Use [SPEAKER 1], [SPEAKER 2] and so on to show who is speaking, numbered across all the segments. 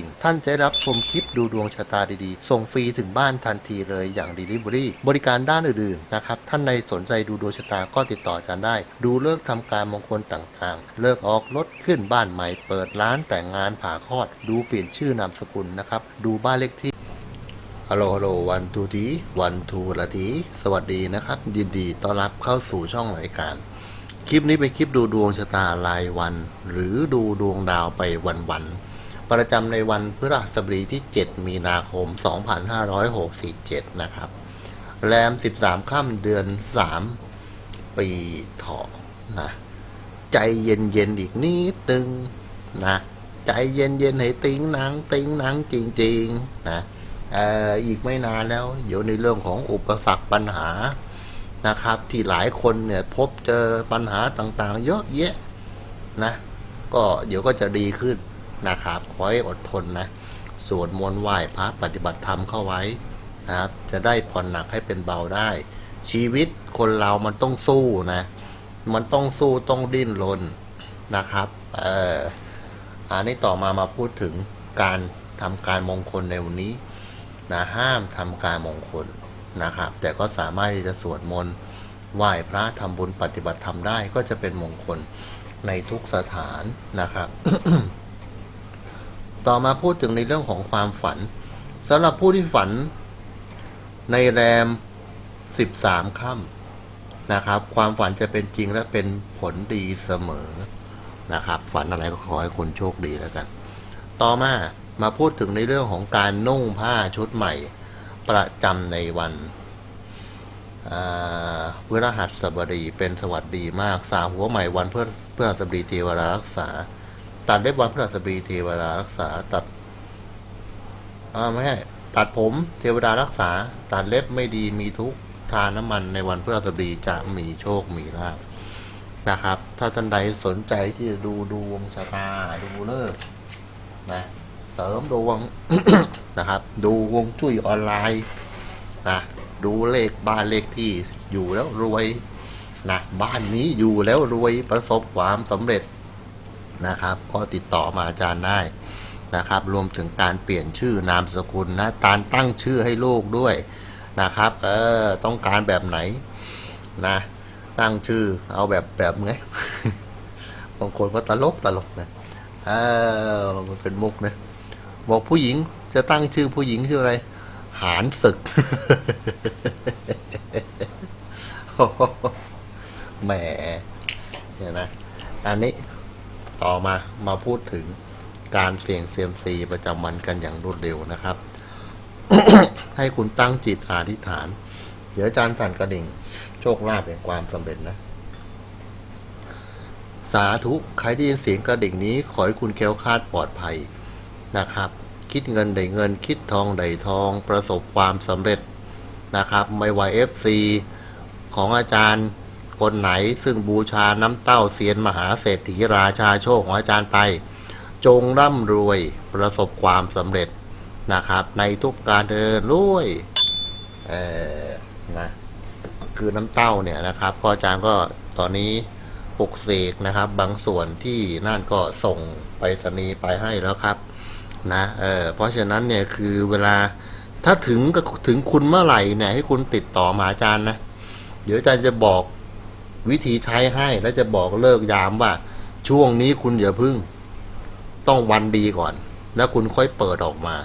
[SPEAKER 1] ิ่งท่านจะได้รับชมคลิปดูดวงชะตาดีๆ ส่งฟรีถึงบ้านทันทีเลยอย่าง Delivery บริการด้านอื่นๆนะครับ ท่านในสนใจดูดวงชะตาก็ติดต่ออาจารย์ได้ ดูเลิกษ์ทำการมงคลต่างๆ เลิกออกรถขึ้นบ้านใหม่ เปิดร้านแต่งงานผ่าคลอด ดูเปลี่ยนชื่อนามสกุลนะครับ ดูบ้านเลขที่ฮัลโหลฮัลโหลวันทูทีวันทูละทีสวัสดีนะครับ ยินดีต้อนรับเข้าสู่ช่องรายการ คลิปนี้เป็นคลิปดูดวงชะตารายวัน หรือดูดวงดาวไปวันๆ ประจำในวันพฤหัสบดีที่ 7 มีนาคม 2567 นะครับ แรม 13 ค่ำเดือน 3 ปีเถาะนะ ใจเย็นๆอีกนิดนึงนะ ใจเย็นๆให้ติ้งนังติ้งนังจริง ๆ นะเอ่ออีกไม่นานแล้วเดี๋ยวในเรื่องของอุปสรรคปัญหานะครับ ที่หลายคนเนี่ยพบเจอปัญหาต่างๆ เยอะแยะนะ ก็เดี๋ยวก็จะดีขึ้น นะครับขอให้อดทนนะสวดมนต์ไหว้พระปฏิบัติธรรมเข้าไว้นะครับ จะได้ผ่อนหนักให้เป็นเบาได้ ชีวิตคนเรามันต้องสู้นะ มันต้องสู้ต้องดิ้นรนนะครับเอออันนี้ต่อมามาพูดถึงการทำการมงคลในวันนี้นะห้ามทำการมงคลนะครับ แต่ก็สามารถที่จะสวดมนต์ไหว้พระทำบุญปฏิบัติธรรมได้ก็จะเป็นมงคลในทุกสถานนะครับ ต่อมาพูดถึงในเรื่องของความฝันสำหรับผู้ที่ฝันในแรม 13ค่ำนะครับ ความฝันจะเป็นจริงและเป็นผลดีเสมอนะครับ ฝันอะไรก็ขอให้คนโชคดีแล้วกัน ต่อมามาพูดถึงในเรื่องของการนุ่งผ้าชุดใหม่ ประจำในวันพฤหัสบดีเป็นสวัสดีมาก สาวหัวใหม่วันเพื่อเพื่อสบดีเทวรารักษา ตัดเล็บวันพฤหัสบดีเทวรารักษา ตัดอ่าไม่ใช่ตัดผมเทวดารักษา ตัดเล็บไม่ดีมีทุกทานน้ำมันในวันพฤหัสบดีจะมีโชคมีลาภนะครับ ถ้าท่านใดสนใจที่จะดูดวงชะตาดูเลิกนะเสริมดวงนะครับ ดูวงจุ้ยออนไลน์นะดูเลขบ้านเลขที่อยู่แล้วรวยนะบ้านนี้อยู่แล้วรวยประสบความสำเร็จ นะครับ ก็ติดต่อมาอาจารย์ได้นะครับ รวมถึงการเปลี่ยนชื่อนามสกุลนะการตั้งชื่อให้ลูกด้วยนะครับเออต้องการแบบไหนนะตั้งชื่อเอาแบบแบบไงบางคนก็ตลกตลกนะเออมันเป็นมุกนะบอกผู้หญิงจะตั้งชื่อผู้หญิงชื่ออะไร หานศึกแหมเนี่ยนะอันนี้ ต่อมามาพูดถึงการเสี่ยงเซียมซีประจำวันกันอย่างรวดเร็วนะครับ ให้คุณตั้งจิตอธิษฐาน เดี๋ยวอาจารย์สั่นกระดิ่ง โชคลาภแห่งความสำเร็จนะ สาธุ ใครได้ยินเสียงกระดิ่งนี้ ขอให้คุณแค้วคาดปลอดภัยนะครับ คิดเงินได้เงิน คิดทองได้ทอง ประสบความสำเร็จนะครับ ไม่ว่าเอฟซีของอาจารย์ คนไหน ซึ่งบูชาน้ำเต้าเซียนมหาเศรษฐีราชาโชคของอาจารย์ไป จงร่ำรวยประสบความสำเร็จนะครับ ในทุกการเดินรวยเออนะคือน้ำเต้าเนี่ยนะครับก็อาจารย์ก็ตอนนี้ปลุกเสกนะครับ บางส่วนที่นั่นก็ส่งไปรษณีย์ไปให้แล้วครับนะเออเพราะฉะนั้นเนี่ยคือเวลาถ้าถึงก็ถึงคุณเมื่อไหร่เนี่ยให้คุณติดต่อมาอาจารย์นะ เดี๋ยวอาจารย์จะบอก วิธีใช้ให้แล้วจะบอกเลิกยามว่า ช่วงนี้คุณอย่าพึ่ง ต้องวันดีก่อน แล้วคุณค่อยเปิดออกมา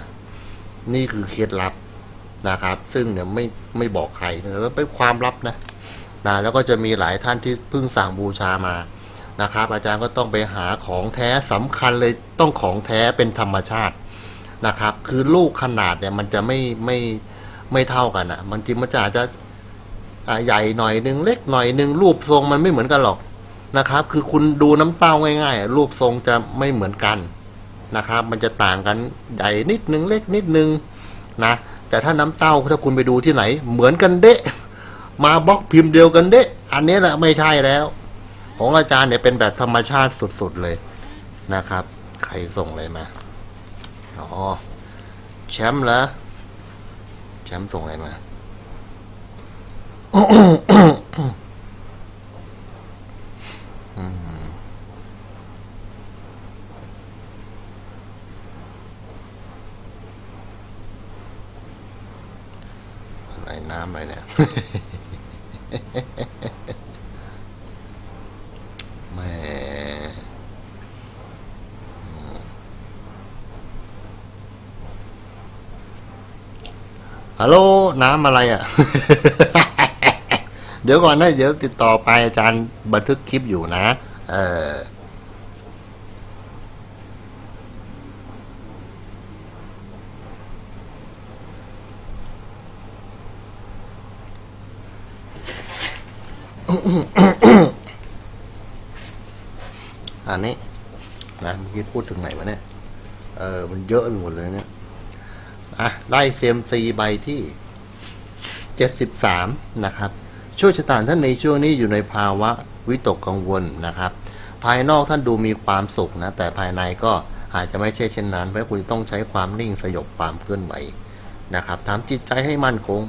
[SPEAKER 1] นี่คือเคล็ดลับนะครับ ซึ่งเนี่ยไม่ไม่บอกใครนะเป็นความลับนะนะแล้วก็จะมีหลายท่านที่เพิ่งสั่งบูชามานะครับ อาจารย์ก็ต้องไปหาของแท้สำคัญเลยต้องของแท้เป็นธรรมชาตินะครับ คือลูกขนาดเนี่ยมันจะไม่ไม่ไม่เท่ากันอะ่ะบางทีมันจะอาจจะ ใหญ่หน่อยหนึ่งเล็กหน่อยหนึ่งรูปทรงมันไม่เหมือนกันหรอกนะครับ คือคุณดูน้ำเต้าง่าย ๆ รูปทรงจะไม่เหมือนกันนะครับ มันจะต่างกันใหญ่นิดนึงเล็กนิดนึงนะแต่ถ้าน้ำเต้าถ้าคุณไปดูที่ไหน เหมือนกันเดะมาบล็อกพิมพ์เดียวกันเดะอันนี้แหละไม่ใช่แล้ว ของอาจารย์เนี่ยเป็นแบบธรรมชาติสุดๆเลยนะครับ ใครส่งอะไรมาอ๋อแชมป์เหรอแชมป์ส่งอะไรมา อะไรน้ำอะไรเนี่ย แม่ฮัลโหล น้ำอะไรอะ เดี๋ยวก่อนนะเดี๋ยวติดต่อไปอาจารย์บันทึกคลิปอยู่นะ เอออันนี้นะเมื่อกี้พูดถึงไหนวะเนี่ย เออ มันเยอะไปหมดเลยเนี่ย อะ ได้เซมซีใบที่เจ็ดสิบสามนะครับ โชคชะตาท่านในช่วงนี้อยู่ในภาวะวิตกกังวลนะครับ ภายนอกท่านดูมีความสุขนะ แต่ภายในก็อาจจะไม่ใช่เช่นนั้นเพราะคุณต้องใช้ความนิ่งสยบความเคลื่อนไหวนะครับทำจิตใจให้มั่นคง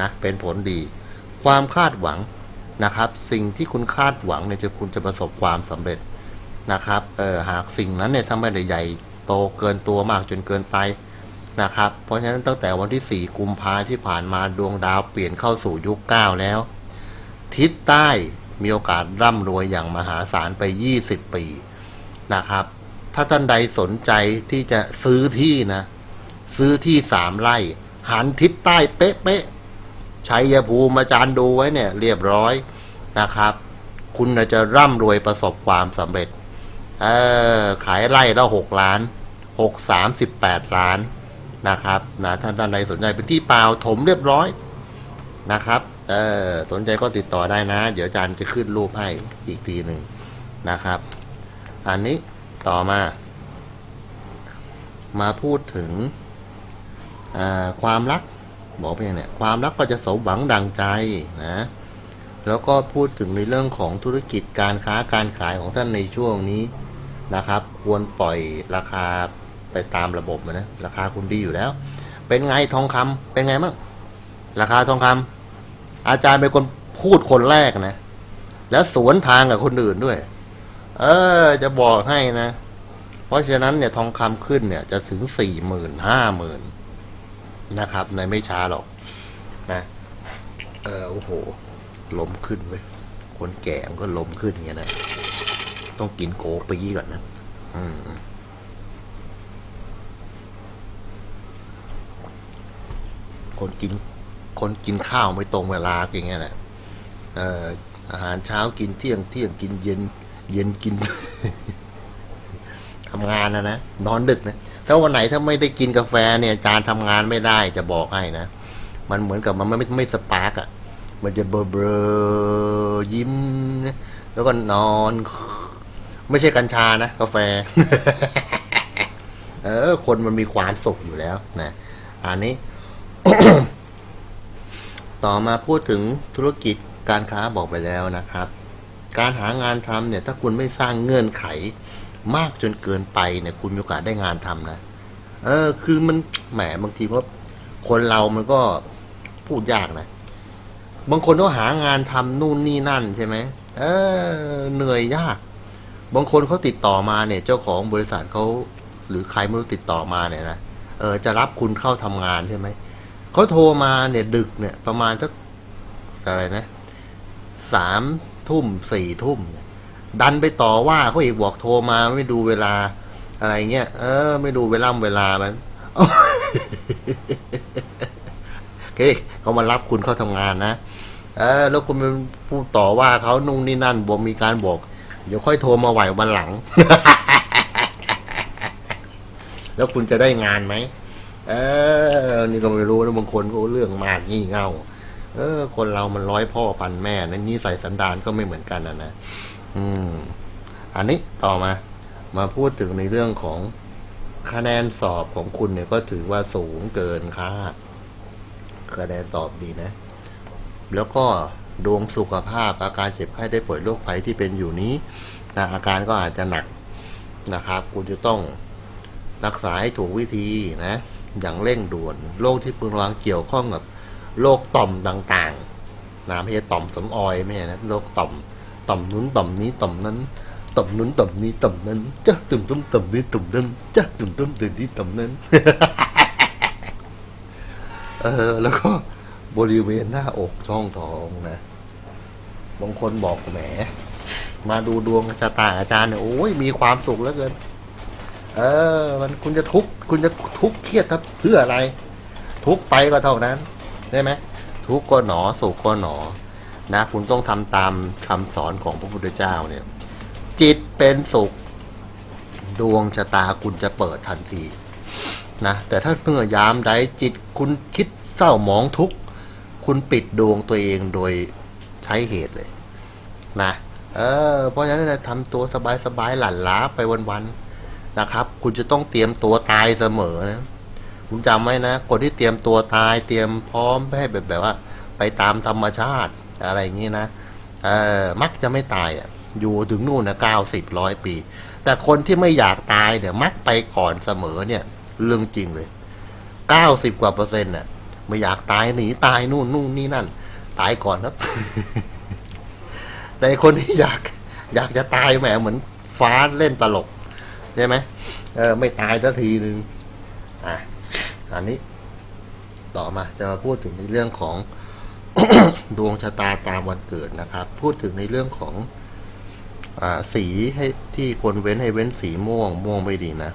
[SPEAKER 1] นะเป็นผลดี ความคาดหวังนะครับ สิ่งที่คุณคาดหวังเนี่ยจะคุณจะประสบความสำเร็จนะครับเออหากสิ่งนั้นเนี่ยถ้าไม่ได้ใหญ่โตเกินตัวมากจนเกินไป นะครับ เพราะฉะนั้นตั้งแต่วันที่ 4 กุมภาที่ผ่านมาดวงดาวเปลี่ยนเข้าสู่ยุค 9 แล้ว ทิศใต้มีโอกาสร่ำรวยอย่างมหาศาลไป 20 ปีนะครับ ถ้าท่านใดสนใจที่จะซื้อที่นะ ซื้อที่สามไร่ หันทิศใต้เป๊ะๆชัยภูมิอาจารย์ดูไว้เนี่ย เรียบร้อยนะครับ คุณจะร่ำรวยประสบความสำเร็จ เออขายไร่ละหกล้านหกสามสิบแปดล้าน นะครับนะท่านท่านใดสนใจเป็นที่เปล่าถมเรียบร้อยนะครับเออสนใจก็ติดต่อได้นะ เดี๋ยวอาจารย์จะขึ้นรูปให้อีกทีหนึ่งนะครับ อันนี้ต่อมา มาพูดถึงความรักบอกไปอย่างเนี่ยความรักก็จะสมหวังดังใจนะแล้วก็พูดถึงในเรื่องของธุรกิจการค้าการขายของท่านในช่วงนี้นะครับ ควรปล่อยราคา ไปตามระบบนะราคาคุณดีอยู่แล้ว เป็นไงทองคำเป็นไงบ้างราคาทองคำอาจารย์เป็นคนพูดคนแรกนะ แล้วสวนทางกับคนอื่นด้วย เออ จะบอกให้นะ เพราะฉะนั้นเนี่ยทองคำขึ้นเนี่ยจะถึงสี่หมื่นห้าหมื่นนะครับ ในไม่ช้าหรอกนะ เออโอ้โหลมขึ้นเว้ยคนแก่มันก็ลมขึ้นอย่างเงี้ยนะ ต้องกินโกปีก่อนนะ อืม คนกินคนกินข้าวไม่ตรงเวลาอย่างเงี้ยแหละอาหารเช้ากินเที่ยงเที่ยงกินเย็น เย็นกินทำงานนะนะนอนดึกนะถ้าวันไหนถ้าไม่ได้กินกาแฟเนี่ย จารย์ทำงานไม่ได้จะบอกให้นะมันเหมือนกับมันไม่ไม่สปาร์กอะมันจะเบลอเบลอยิ้มนะแล้วก็นอน ไม่ใช่กัญชานะกาแฟ เออ คนมันมีความสุขอยู่แล้วนะอันนี้ ต่อมาพูดถึงธุรกิจการค้าบอกไปแล้วนะครับ การหางานทำเนี่ย ถ้าคุณไม่สร้างเงื่อนไขมากจนเกินไปเนี่ย คุณมีโอกาสได้งานทำนะเออ คือมันแหมบางทีว่าะคนเรามันก็พูดยากนะบางคนต้องหางานทำนู่นนี่นั่นใช่ไหมเออเหนื่อยยาก บางคนเขาติดต่อมาเนี่ย เจ้าของบริษัทเขาหรือใครไม่รู้ติดต่อมาเนี่ยนะเออจะรับคุณเข้าทำงานใช่ไหม เขาโทรมาเนี่ยดึกเนี่ยประมาณสักอะไรนะสามทุ่มสี่ทุ่มเนี่ยดันไปต่อว่าเขาอีกบอกโทรมาไม่ดูเวลาอะไรเงี้ยเออ ไม่ดูเวลาเวลามันโอเคเขามารับคุณเข้าทำงานนะเออ แล้วคุณไปพูดต่อว่าเขานุ่งนี่นั่นบอกมีการบอก เดี๋ยวค่อยโทรมาไหววันหลัง แล้วคุณจะได้งานไหม เออ นี่ก็ไม่รู้นะบางคนก็เรื่องมากงี่เง่า เออ คนเรามันร้อยพ่อพันแม่นะนี่ใส่สันดานก็ไม่เหมือนกันนะนะ อืม อันนี้ต่อมา มาพูดถึงในเรื่องของคะแนนสอบของคุณเนี่ยก็ถือว่าสูงเกินคาดคะแนนตอบดีนะ แล้วก็ดวงสุขภาพอาการเจ็บไข้ได้ป่วยโรคภัยที่เป็นอยู่นี้นะอาการก็อาจจะหนักนะครับ คุณจะต้องรักษาให้ถูกวิธีนะ อย่างเร่งด่วน โรคที่พึงระวังเกี่ยวข้องกับโรคต่อมต่างๆนะไม่ใช่ต่อมสำออยไม่ใช่นะโรคต่อมต่อมนู้นต่อมนี้ต่อมนั้นต่อมนู้นต่อมนี้ต่อมนั้นจ้าตุ่มตุ้มต่อมนี้ตุ่มนั้นจ้าตุ่มตุ้มตุ่มนี้ต่อมนั้นเออแล้วก็บริเวณหน้าอกช่องท้องนะบางคนบอกแหม มาดูดวงชะตาอาจารย์เนี่ยโอ้ยมีความสุขเหลือเกิน เออ มันคุณจะทุกข์คุณจะทุกข์เครียดครับเพื่ออะไร ทุกข์ไปก็เท่านั้นใช่ไหมทุกข์ก็หนอสุขก็หนอ นะ คุณต้องทำตามคำสอนของพระพุทธเจ้าเนี่ย จิตเป็นสุข ดวงชะตาคุณจะเปิดทันทีนะแต่ถ้าเมื่อยามใดจิตคุณคิดเศร้าหมองทุกข์คุณปิดดวงตัวเองโดยใช้เหตุเลย นะเออเพราะฉะนั้นจะทำตัวสบายๆหลั่นล้าไปวันๆ นะครับ คุณจะต้องเตรียมตัวตายเสมอนะคุณจำไว้นะ คนที่เตรียมตัวตายเตรียมพร้อมให้แบบแบบว่า ไปตามธรรมชาติอะไรอย่างนี้นะเออมักจะไม่ตายอะอยู่ถึงนู่นนะเก้าสิบร้อยปี แต่คนที่ไม่อยากตายเนี่ย มักไปก่อนเสมอเนี่ย เรื่องจริงเลยเก้าสิบกว่าเปอร์เซ็นต์น่ะไม่อยากตายหนีตายนู่นนู่นนี่นั่น ตายก่อนครับ แต่คนที่อยาก อยากจะตายแหมเหมือนฟ้าเล่นตลก ใช่ไหมเออไม่ตายสักทีหนึ่งอะอันนี้ต่อมาจะมาพูดถึงในเรื่องของ ดวงชะตาตามวันเกิดนะครับ พูดถึงในเรื่องของอสีให้ที่คนเว้นให้เว้นสีม่วง ม่วงไม่ดีนะ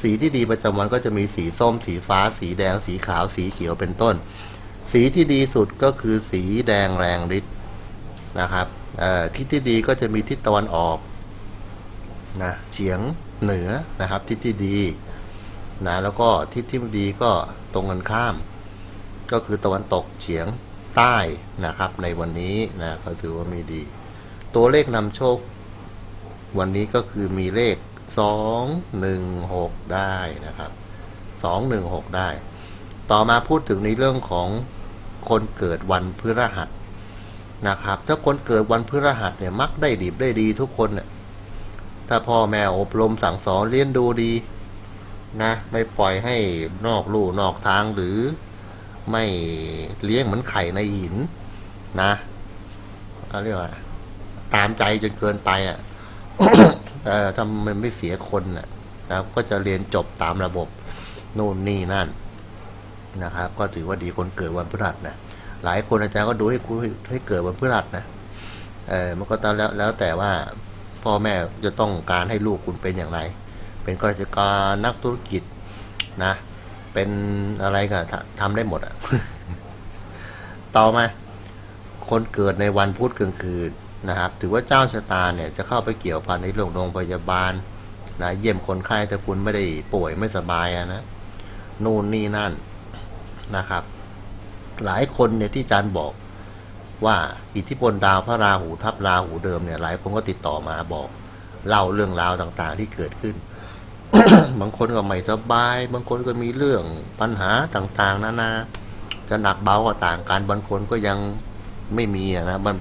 [SPEAKER 1] สีที่ดีประจำวันก็จะมีสีส้ม สีฟ้า สีแดง สีขาว สีเขียวเป็นต้น สีที่ดีสุดก็คือสีแดงแรงฤทธิ์นะครับเอ่ทิศที่ดีก็จะมีทิศตะวันออกนะเฉียง เหนือนะครับทิศที่ดีนะแล้วก็ทิศที่ไม่ดีก็ตรงกันข้าม ก็คือตะวันตกเฉียงใต้นะครับในวันนี้นะเขาถือว่ามีดี ตัวเลขนำโชค วันนี้ก็คือมีเลขสองหนึ่งหกได้นะครับสองหนึ่งหกได้ ต่อมาพูดถึงในเรื่องของคนเกิดวันพฤหัสนะครับ ถ้าคนเกิดวันพฤหัสเนี่ยมักได้ดีได้ดีทุกคนเนี่ย ถ้าพ่อแม่อบรมสั่งสอนเลี้ยงดูดี นะ ไม่ปล่อยให้นอกลู่นอกทางหรือไม่เลี้ยงเหมือนไข่ในหิน นะเขาเรียกว่า ตามใจจนเกินไปอะเออถ้ามันไม่เสียคนน่ะนะครับ ก็จะเรียนจบตามระบบนู่นนี่นั่นนะครับ ก็ถือว่าดีคนเกิดวันพฤหัสนะหลายคนอาจารย์ก็ดูให้ให้เกิดวันพฤหัสนะเออมันก็ตามแล้วแล้วแต่ว่า พ่อแม่จะต้องการให้ลูกคุณเป็นอย่างไร เป็นข้าราชการนักธุรกิจนะ เป็นอะไรก็ทำได้หมดอะต่อมา คนเกิดในวันพุธกลางคืนนะครับ ถือว่าเจ้าชะตาเนี่ยจะเข้าไปเกี่ยวพันในโรงพยาบาลนะเยี่ยมคนไข้ถ้าคุณไม่ได้ป่วยไม่สบายอะนะนู่นนี่นั่นนะครับ หลายคนเนี่ยที่อาจารย์บอก ว่าอิทธิพลดาวพระราหูทับราหูเดิมเนี่ยหลายคนก็ติดต่อมาบอกเล่าเรื่องราวต่างๆ ที่เกิดขึ้น บางคนก็ไม่สบาย บางคนก็มีเรื่องปัญหาต่างๆนานาจะหนักเบาก็ต่างกันบางคนก็ยังไม่มีอะนะมัน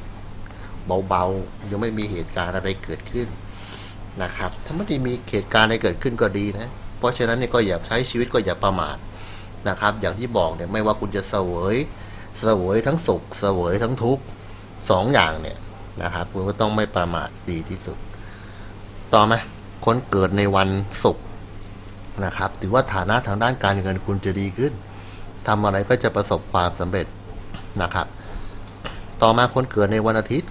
[SPEAKER 1] เบาๆยังไม่มีเหตุการณ์อะไรเกิดขึ้นนะครับ ถ้าไม่ได้มีเหตุการณ์อะไรเกิดขึ้นก็ดีนะ เพราะฉะนั้นเนี่ยก็อย่าใช้ชีวิตก็อย่าประมาทนะครับ อย่างที่บอกเนี่ยไม่ว่าคุณจะเสวย เสวยทั้งสุข เสวยทั้งทุกข์สองอย่างเนี่ยนะครับคุณก็ต้องไม่ประมาทดีที่สุด ต่อมาคนเกิดในวันศุกร์นะครับ ถือว่าฐานะทางด้านการเงินคุณจะดีขึ้นทำอะไรก็จะประสบความสำเร็จนะครับ ต่อมาคนเกิดในวันอาทิตย์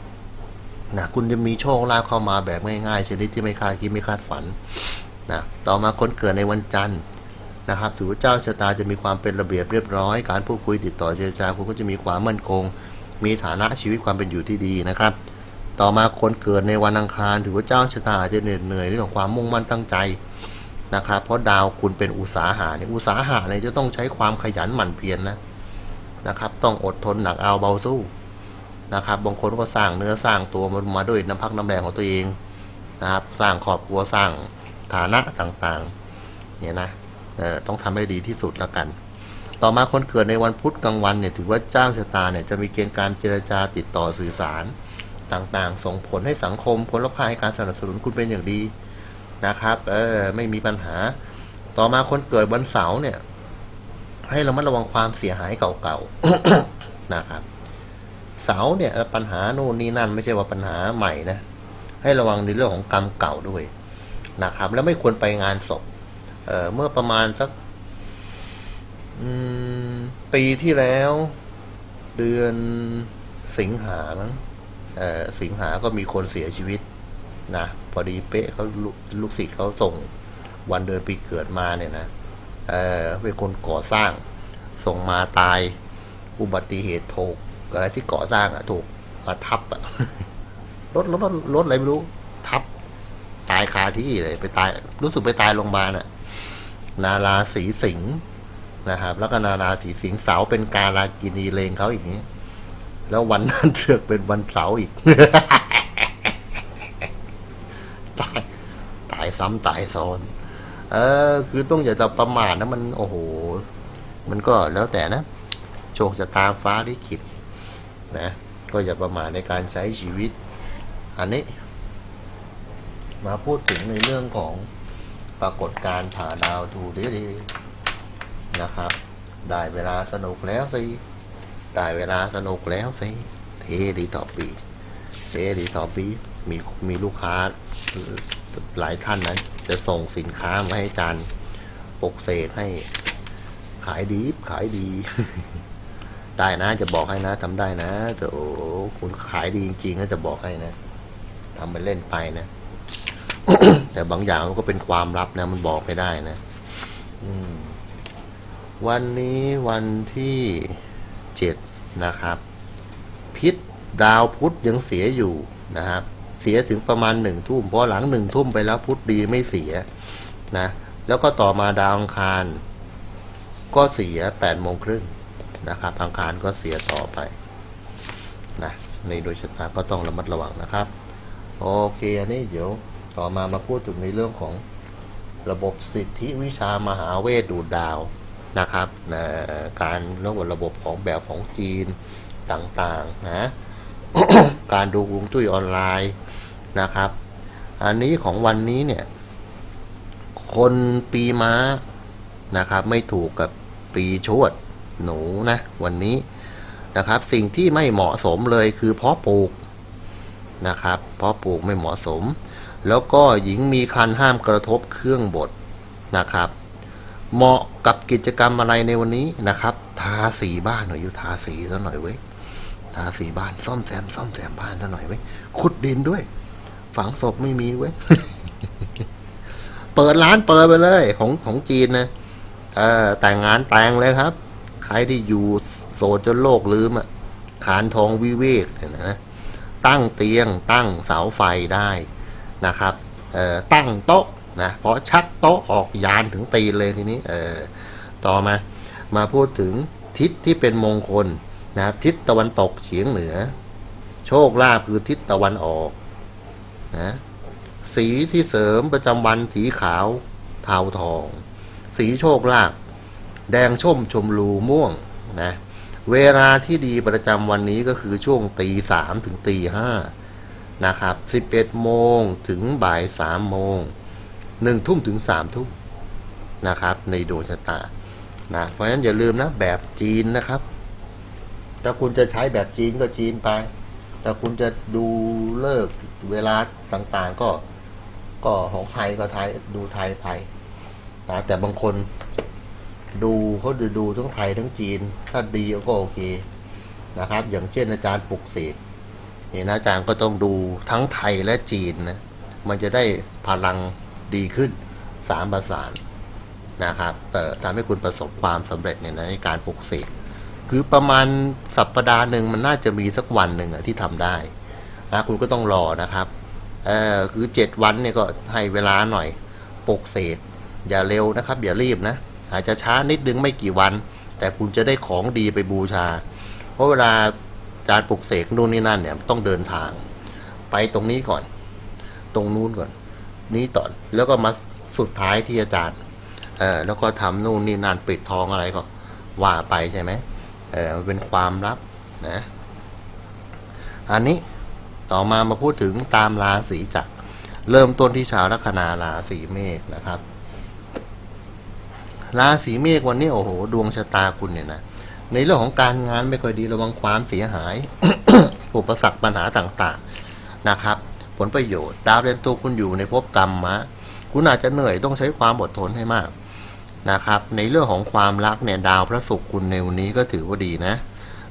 [SPEAKER 1] นะคุณจะมีโชคลาภเข้ามาแบบง่ายๆชนิดที่ไม่คาดคิดไม่คาดฝันนะต่อมาคนเกิดในวันจันทร์ นะครับถือว่าเจ้าชะตาจะมีความเป็นระเบียบเรียบร้อย การพูดคุยติดต่อเจรจาคุณก็จะมีความมั่นคง มีฐานะชีวิตความเป็นอยู่ที่ดีนะครับ ต่อมาคนเกิดในวันอังคาร ถือว่าเจ้าชะตาอาจจะเหน็ดเหนื่อยเรื่องของความมุ่งมั่นตั้งใจนะครับ เพราะดาวคุณเป็นอุตสาหะเนี่ยอุตสาหะเนี่ยจะต้องใช้ความขยันหมั่นเพียรนนะนะครับ ต้องอดทนหนักเอาเบาสู้นะครับบางคนก็สร้างเนื้อสร้างตัวมันมาด้วยน้ำพักน้ำแรงของตัวเองนะครับ สร้างครอบครัวสร้างฐานะต่างๆ เนี่ยนะ ต้องทำให้ดีที่สุดแล้วกัน ต่อมาคนเกิดในวันพุธกลางวันเนี่ยถือว่าเจ้าชะตาเนี่ยจะมีเกณฑ์การเจรจาติดต่อสื่อสารต่างๆ ส่งผลให้สังคมคนรอบข้างให้การสนับสนุนคุณเป็นอย่างดีนะครับเออไม่มีปัญหา ต่อมาคนเกิดวันเสาร์เนี่ย ให้เระมัดระวังความเสียหายเก่าๆนะครับ เสาร์เนี่ยปัญหาโน่นนี่นั่น ไม่ใช่ว่าปัญหาใหม่นะให้ระวังในเรื่องของกรรมเก่าด้วยนะครับ แล้วไม่ควรไปงานศพ เอ่อเมื่อประมาณสักปีที่แล้ว เดือนสิงหามั้งสิงหาก็มีคนเสียชีวิตนะพอดีเป๊ะเขาลูกลูกศิษย์เขาส่งวันเดือนปีเกิดมาเนี่ยนะเออเป็นคนก่อสร้าง ส่งมาตายอุบัติเหตุถูกอะไรที่ก่อสร้างอะถูกมาทับอะรถรถรถรถอะไรไม่รู้ ทับ ตายคาที่เลยไปตาย รู้สึกไปตายโรงพยาบาลอะ นาราสีสิงห์นะครับ แล้วก็นาราสีสิงห์เสาเป็นกาลากินีเลงเขาอย่างนี้ แล้ววันนั้นเสือกเป็นวันเสาร์อีก ตาย ตายซ้ำตายซ้อน เออ คือต้องอย่าจะประมาทนะมันโอ้โห มันก็แล้วแต่นะ โชคจะตาฟ้าลิขิตนะ ก็อย่าประมาทในการใช้ชีวิต อันนี้ มาพูดถึงในเรื่องของ ปรากฏการผ่าดาวทูดีดีนะครับ ได้เวลาสนุกแล้วสิ ได้เวลาสนุกแล้วสิ เทดีต่อปีเทดีต่อปีมีมีลูกค้าหลายท่านนะจะส่งสินค้ามาให้จารย์ปกเสกให้ ขายดีขายดี ได้นะจะบอกให้นะทำได้นะแต่โอ้คุณขายดีจริงๆก็จะบอกให้นะทำไปเล่นไปนะ แต่บางอย่างมันก็เป็นความลับนะ มันบอกไม่ได้นะวันนี้วันที่เจ็ดนะครับ พิษดาวพุธยังเสียอยู่นะครับ เสียถึงประมาณหนึ่งทุ่มพราะหลังหนึ่งทุ่มไปแล้วพุธดีไม่เสียนะ แล้วก็ต่อมาดาวอังคาร ก็เสียแปดโมงครึ่งนะครับอังคารก็เสียต่อไปนะในโดยชะตาก็ต้องระมัดระวังนะครับ โอเคอันนี้เดี๋ยว ต่อมามาพูดถึงในเรื่องของระบบสิทธิวิชามหาเวทดูดดาวนะครับนะการระบบระบบของแบบของจีนต่างๆนะการดูฮวงจุ้ยออนไลน์นะครับ อันนี้ของวันนี้เนี่ย คนปีม้านะครับ ไม่ถูกกับปีชวดหนูนะวันนี้นะครับ สิ่งที่ไม่เหมาะสมเลยคือเพาะปลูกนะครับ เพาะปลูกไม่เหมาะสม แล้วก็หญิงมีคันห้ามกระทบเครื่องบดนะครับ เหมาะกับกิจกรรมอะไรในวันนี้นะครับ ทาสีบ้านหน่อยอยู่ทาสีซะหน่อยเว้ยทาสีบ้านซ่อมแซมซ่อมแซมบ้านซะหน่อยเว้ยขุดดินด้วย ฝังศพไม่มีเว้ยเปิดร้านเปิดไปเลย ของของจีนนะเออแต่งงานแต่งเลยครับ ใครที่อยู่โสดจนโลกลืมอะขานทองวิเวกเนี่ยนะ ตั้งเตียงตั้งเสาไฟได้ นะครับตั้งโต๊ะนะเพราะชักโต๊ะออกยานถึงตีเลยทีนี้ต่อมามาพูดถึงทิศที่เป็นมงคลนะครับทิศตะวันตกเฉียงเหนือ โชคลาภคือทิศตะวันออกนะสีที่เสริมประจำวันสีขาวเทาทอง สีโชคลาภแดงชมชมรูม่วงนะเวลาที่ดีประจำวันนี้ก็คือช่วงตีสามถึงตีห้า นะครับสิบเอ็ดโมงถึงบ่ายสามโมงหนึ่งทุ่มถึงสามทุ่มนะครับ ในดวงชะตานะเพราะฉะนั้นอย่าลืมนะแบบจีนนะครับ ถ้าคุณจะใช้แบบจีนก็จีนไป แต่คุณจะดูเลิกเวลาต่างๆ ก็ก็ของไทยก็ไทยดูไทยไปนะแต่บางคนดูเขาดูดูทั้งไทยทั้งจีน ถ้าดีก็โอเคนะครับ อย่างเช่นอาจารย์ปุกเสก นี่นะอาจารย์ก็ต้องดูทั้งไทยและจีนนะมันจะได้พลังดีขึ้นสามประสานนะครับเอ่ทำให้คุณประสบความสำเร็จเนี่ยนะในการปลุกเสกคือประมาณสัปดาห์หนึ่งมันน่าจะมีสักวันหนึ่งที่ทำได้นะคุณก็ต้องรอนะครับเออคือเจ็ดวันเนี่ยก็ให้เวลาหน่อยปลุกเสกอย่าเร็วนะครับ อย่ารีบนะอาจจะช้านิดนึงไม่กี่วัน แต่คุณจะได้ของดีไปบูชา เพราะเวลา จารย์ปลุกเสกนู่นนี่นั่นเนี่ยต้องเดินทาง ไปตรงนี้ก่อน ตรงนู้นก่อน นี้ต่อนแล้วก็มาสุดท้ายที่อาจารย์ เออแล้วก็ทำนู่นนี่นั่นปิดทองอะไรก็ว่าไปใช่ไหมเออมันเป็นความลับนะ อันนี้ต่อมามาพูดถึงตามราศีจักรเริ่มต้นที่ชาวลัคนาราศีเมษนะครับราศีเมษวันนี้โอ้โห ดวงชะตาคุณเนี่ยนะ ในเรื่องของการงานไม่ค่อยดีระวังความเสียหาย อุปสรรคปัญหาต่างๆนะครับ ผลประโยชน์ ดาวเรียนตัวคุณอยู่ในภพกรรมมะ คุณอาจจะเหนื่อยต้องใช้ความอดทนให้มากนะครับ ในเรื่องของความรักเนี่ยดาวพระศุกร์คุณในวันนี้ก็ถือว่าดีนะ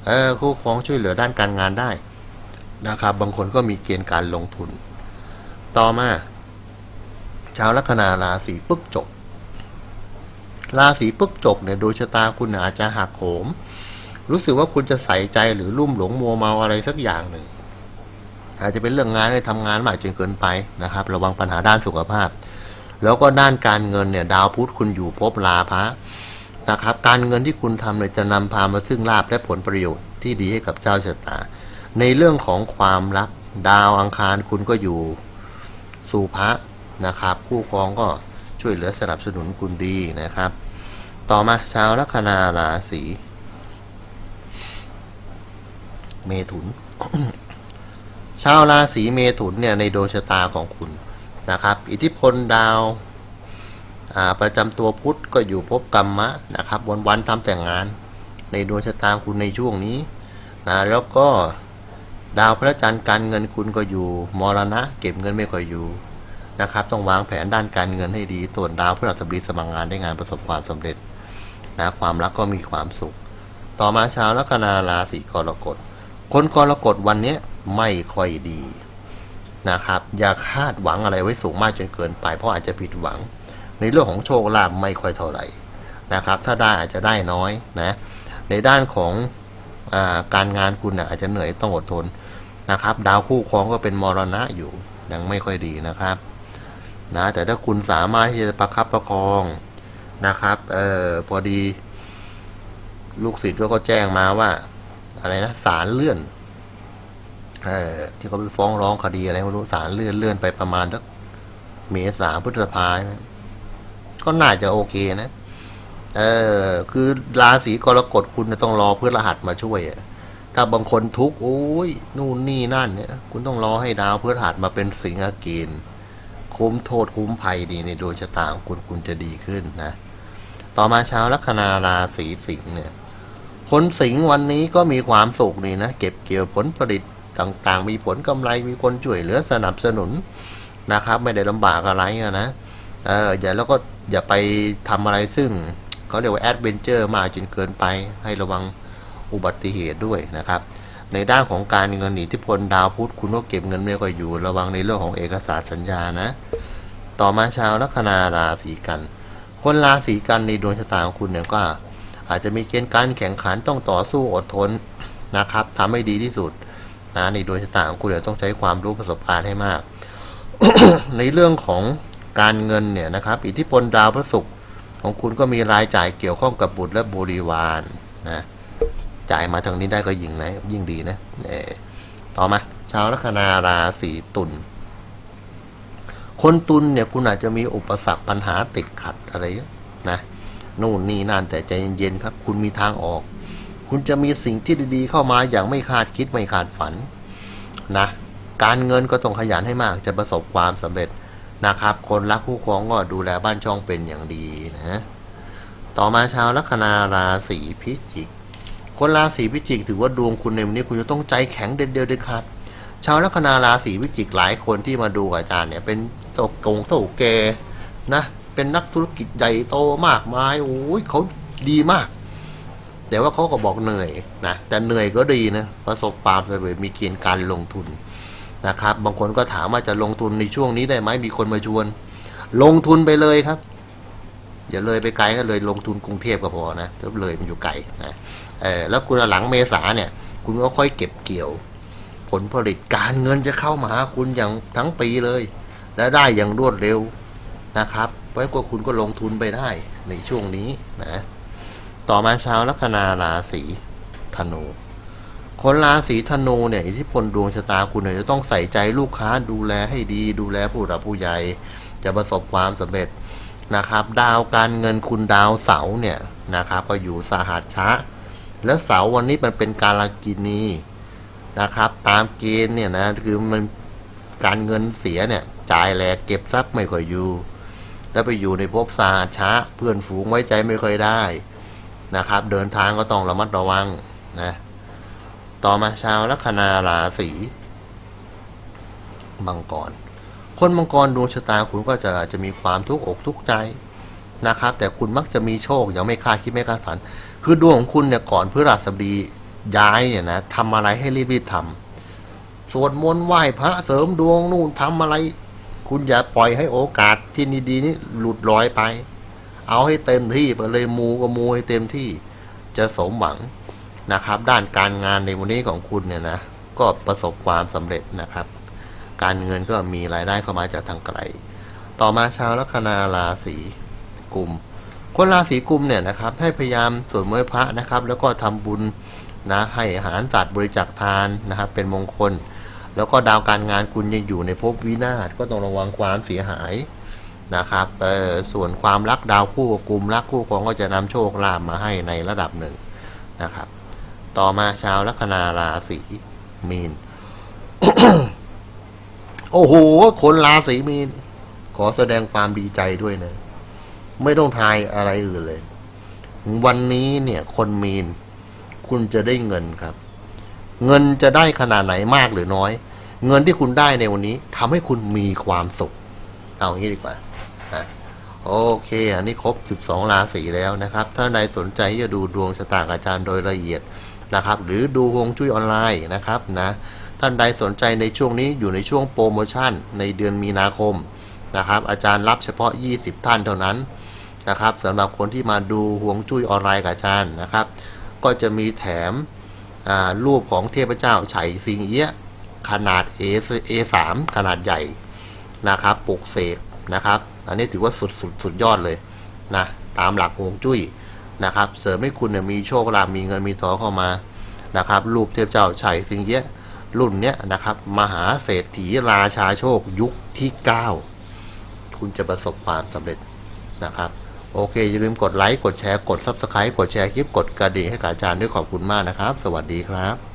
[SPEAKER 1] เออคู่ครองช่วยเหลือด้านการงานได้นะครับ บางคนก็มีเกณฑ์การลงทุน ต่อมาชาวลัคนาราศีปึ๊กจบ ราศีปึ๊กจบเนี่ยโดยชะตาคุณอาจจะหักโหม รู้สึกว่าคุณจะใส่ใจหรือลุ่มหลงมัวเมาอะไรสักอย่างหนึ่ง อาจจะเป็นเรื่องงานเลยทำงานมากจนเกินไปนะครับ ระวังปัญหาด้านสุขภาพ แล้วก็ด้านการเงินเนี่ยดาวพุธคุณอยู่ภพลาภะนะครับ การเงินที่คุณทำเนี่ยจะนำพามาซึ่งลาภและผลประโยชน์ที่ดีให้กับเจ้าชะตา ในเรื่องของความรักดาวอังคารคุณก็อยู่สู่พระนะครับ คู่ครองก็ ช่วยเหลือสนับสนุนคุณดีนะครับ ต่อมาชาวลัคนาราศีเมถุน ชาวราศีเมถุนเนี่ยในดวงชะตาของคุณนะครับ อิทธิพลดาวาประจำตัวพุธก็อยู่ภพกรรมะนะครับ วันๆทำแต่งงาน ในดวงชะตาคุณในช่วงนี้นะแล้วก็ดาวพระจันทร์การเงินคุณก็อยู่มรณะ เก็บเงินไม่ค่อยอยู่ นะครับ ต้องวางแผนด้านการเงินให้ดีตรวจดาวพฤหัสบดีสมัครงานได้งานประสบความสำเร็จนะความรักก็มีความสุข ต่อมาชาวลัคนาราศีกรกฎ คนกรกฎวันนี้ไม่ค่อยดีนะครับ อย่าคาดหวังอะไรไว้สูงมากจนเกินไป เพราะอาจจะผิดหวัง ในเรื่องของโชคลาภไม่ค่อยเท่าไหร่นะครับ ถ้าได้อาจจะได้น้อยนะในด้านของอาการงานคุณนะอาจจะเหนื่อยต้องอดทนนะครับ ดาวคู่ครองก็เป็นมรณะอยู่ยังไม่ค่อยดีนะครับ นะแต่ถ้าคุณสามารถที่จะประคับประคองนะครับเออพอดี ลูกศิษย์ก็แจ้งมาว่า อะไรนะศาลเลื่อนเออที่เขาไปฟ้องร้องคดีอะไรไม่รู้ศาลเลื่อนเลื่อนไปประมาณสักเมษาพฤษภานะก็น่าจะโอเคนะ เออ คือราศีกรกฎคุณน่ะต้องรอเพื่อรหัสมาช่วยถ้าบางคนทุกข์โอ้ยนู่นนี่นั่นเนี่ย คุณต้องรอให้ดาวเพื่อรหัสมาเป็นสิงหเกณฑ์ คุ้มโทษคุ้มภัยดีในโดยชะตาของคุณคุณจะดีขึ้นนะ ต่อมาชาวลัคนาราศีสิงห์เนี่ย คนสิงห์วันนี้ก็มีความสุขดีนะ เก็บเกี่ยวผลผลิตต่างๆ มีผลกำไรมีคนช่วยเหลือสนับสนุนนะครับ ไม่ได้ลำบากอะไรนะเอออย่าแล้วก็อย่าไปทำอะไรซึ่งเขาเรียกว่าแอดเวนเจอร์มากจนเกินไปให้ระวังอุบัติเหตุด้วยนะครับ ในด้านของการเงินอิทธิพลดาวพุธคุณก็เก็บเงินไม่ค่อยอยู่ ระวังในเรื่องของเอกสารสัญญานะ ต่อมาชาวลัคนาราศีกัน คนราศีกันในดวงชะตาของคุณเนี่ยก็ อาจจะมีเกณฑ์การแข่งขันต้องต่อสู้อดทนนะครับทำให้ดีที่สุดนะในดวงชะตาของคุณเนี่ยต้องใช้ความรู้ประสบการณ์ให้มาก ในเรื่องของการเงินเนี่ยนะครับ อิทธิพลดาวพระศุกร์ของคุณก็มีรายจ่ายเกี่ยวข้องกับบุตรและบริวารนะ จ่ายมาทางนี้ได้ก็ยิ่งนะยิ่งดีนะเออต่อมาชาวลัคนาราศีตุลคนตุลเนี่ยคุณอาจจะมีอุปสรรคปัญหาติดขัดอะไรนะนู่นนี่นั่นแต่ใจเย็นๆครับ คุณมีทางออก คุณจะมีสิ่งที่ดีๆเข้ามาอย่างไม่คาดคิดไม่คาดฝันนะการเงินก็ต้องขยันให้มากจะประสบความสำเร็จนะครับ คนรักคู่ครองก็ดูแลบ้านช่องเป็นอย่างดีนะ ต่อมาชาวลัคนาราศีพิจิก คนราศีพิจิกถือว่าดวงคุณในวันนี้คุณจะต้องใจแข็งเด็ดเดียวเด็ดขาดชาวลัคนาราศีพิจิกหลายคนที่มาดูกับอาจารย์เนี่ยเป็นตกงโตแกนะเป็นนักธุรกิจใหญ่โตมากมายโอ้ยเขาดีมาก แต่ว่าเขาก็บอกเหนื่อยนะแต่เหนื่อยก็ดีนะประสบความสำเร็จมีเกณฑ์การลงทุนนะครับ บางคนก็ถามว่าจะลงทุนในช่วงนี้ได้ไหมมีคนมาชวน ลงทุนไปเลยครับอย่าเลยไปไกลก็เลยลงทุนกรุงเทพก็พอนะถ้าเลยมันอยู่ไกลนะ เออแล้วคุณหลังเมษาเนี่ย คุณก็ค่อยเก็บเกี่ยว ผลผลิตการเงินจะเข้ามาหาคุณอย่างทั้งปีเลย และได้อย่างรวดเร็วนะครับเพราะว่าคุณก็ลงทุนไปได้ในช่วงนี้นะต่อมาชาวลัคนาราศีธนู คนราศีธนูเนี่ยอิทธิพลดวงชะตาคุณเนี่ยจะต้องใส่ใจลูกค้าดูแลให้ดี ดูแลผู้หลักผู้ใหญ่จะประสบความสำเร็จนะครับ ดาวการเงินคุณดาวเสาร์เนี่ยนะครับก็อยู่สหัสชะ แล้วเสาร์วันนี้มันเป็นการากินีนะครับ ตามเกณฑ์เนี่ยนะคือมันการเงินเสียเนี่ยจ่ายแหลกเก็บทรัพย์ไม่ค่อยอยู่ แล้วไปอยู่ในภพสหัสชะเพื่อนฝูงไว้ใจไม่ค่อยได้นะครับ เดินทางก็ต้องระมัดระวังนะต่อมาชาวลัคนาราศีมังกร คนมังกรดวงชะตาคุณก็จะจะมีความทุกข์อกทุกข์ใจนะครับ แต่คุณมักจะมีโชคอย่างไม่คาดคิดไม่คาดฝัน คือดวงของคุณเนี่ยก่อนพฤหัสบดีย้ายเนี่ยนะทำอะไรให้รีบๆทำสวดมนต์ไหว้พระเสริมดวงนู่นทำอะไร คุณอย่าปล่อยให้โอกาสที่ดีๆนี้หลุดลอยไป เอาให้เต็มที่ไปเลยมูก็มูให้เต็มที่จะสมหวังนะครับ ด้านการงานในวันนี้ของคุณเนี่ยนะก็ประสบความสำเร็จนะครับ การเงินก็มีรายได้เข้ามาจากทางไกล ต่อมาชาวลัคนาราศีกุม คนราศีกุมเนี่ยนะครับให้พยายามสวดมนต์พระนะครับ แล้วก็ทำบุญนะให้อาหารสัตว์บริจาคทานนะครับ เป็นมงคล แล้วก็ดาวการงานคุณยังอยู่ในภพวินาศก็ต้องระวังความเสียหายนะครับส่วนความรักดาวคู่กับกลุ่มรักคู่ครองก็จะนำโชคลาภมาให้ในระดับหนึ่งนะครับ ต่อมาชาวลัคนาราศีมีน โอ้โห คนราศีมีน ขอแสดงความดีใจด้วยนะ ไม่ต้องทายอะไรอื่นเลย วันนี้เนี่ยคนมีน คุณจะได้เงินครับ เงินจะได้ขนาดไหนมากหรือน้อย เงินที่คุณได้ในวันนี้ทำให้คุณมีความสุข เอางี้ดีกว่าโอเค อันนี้ครบ 12 ราศีแล้วนะครับ ถ้าใครสนใจจะดูดวงชะตากับอาจารย์โดยละเอียดนะครับ หรือดูฮวงจุ้ยออนไลน์นะครับนะท่านใดสนใจในช่วงนี้อยู่ในช่วงโปรโมชั่นในเดือนมีนาคมนะครับ อาจารย์รับเฉพาะ 20 ท่านเท่านั้น นะครับสำหรับคนที่มาดูฮวงจุ้ยออนไลน์กับอาจารย์นะครับ ก็จะมีแถมรูปของเทพเจ้าไฉสิงเอี้ยะขนาด A A3 ขนาดใหญ่นะครับปลุกเสกนะครับ อันนี้ถือว่าสุดสุดสุดยอดเลยนะตามหลักฮวงจุ้ยนะครับ เสริมให้คุณเนี่ยมีโชคลาภมีเงินมีทองเข้ามานะครับ รูปเทพเจ้าไฉสิงเอี้ยะรุ่นเนี้ยนะครับมหาเศรษฐีราชาโชคยุคที่ 9 คุณจะประสบความสำเร็จนะครับ โอเค อย่าลืมกดไลค์ กดแชร์ กด Subscribe กดแชร์คลิป กดกระดิ่งให้กับอาจารย์ด้วยขอบคุณมากนะครับ สวัสดีครับ